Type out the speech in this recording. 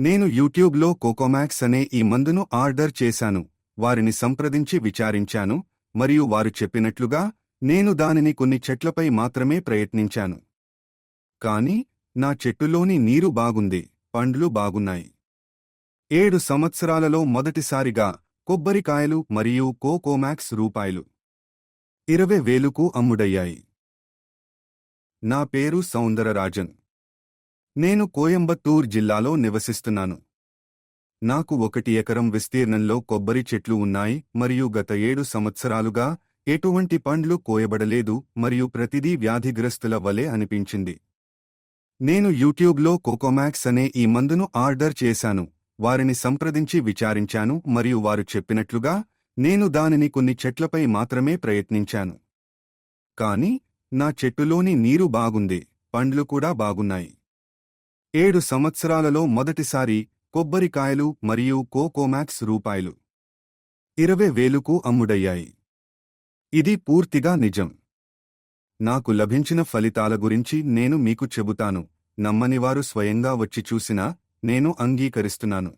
నేను యూట్యూబ్లో కోకోమాక్స్ అనే ఈ మందును ఆర్డర్ చేశాను వారిని సంప్రదించి విచారించాను మరియు వారు చెప్పినట్లుగా నేను దానిని కొన్ని చెట్లపై మాత్రమే ప్రయత్నించాను. కాని నా చెట్టులోని నీరు బాగుంది పండ్లు బాగున్నాయి. ఏడు సంవత్సరాలలో మొదటిసారిగా కొబ్బరికాయలు మరియు కోకోమాక్స్ రూపాయలు. ఇరవై వేలుకు అమ్ముడయ్యాయి. నా పేరు సౌందరరాజన్. నేను కోయంబత్తూర్ జిల్లాలో నివసిస్తున్నాను. నాకు ఒకటి ఎకరం విస్తీర్ణంలో కొబ్బరి చెట్లు ఉన్నాయి మరియు గత ఏడు సంవత్సరాలుగా ఎటువంటి పండ్లు కోయబడలేదు మరియు ప్రతిదీ వ్యాధిగ్రస్తుల వలె అనిపించింది. నేను యూట్యూబ్లో కోకోమాక్స్ అనే ఈ మందును ఆర్డర్ చేశాను వారిని సంప్రదించి విచారించాను మరియు వారు చెప్పినట్లుగా నేను దానిని కొన్ని చెట్లపై మాత్రమే ప్రయత్నించాను. కాని నా చెట్టులోని నీరు బాగుంది పండ్లు కూడా బాగున్నాయి. ఏడు సంవత్సరాలలో మొదటిసారి కొబ్బరికాయలు మరియు కోకోమాక్స్ రూపాయలు. ఇరవై వేలుకు అమ్ముడయ్యాయి. ఇది పూర్తిగా నిజం. నాకు లభించిన ఫలితాల గురించి నేను మీకు చెబుతాను. నమ్మనివారు స్వయంగా వచ్చి చూసినా నేను అంగీకరిస్తున్నాను.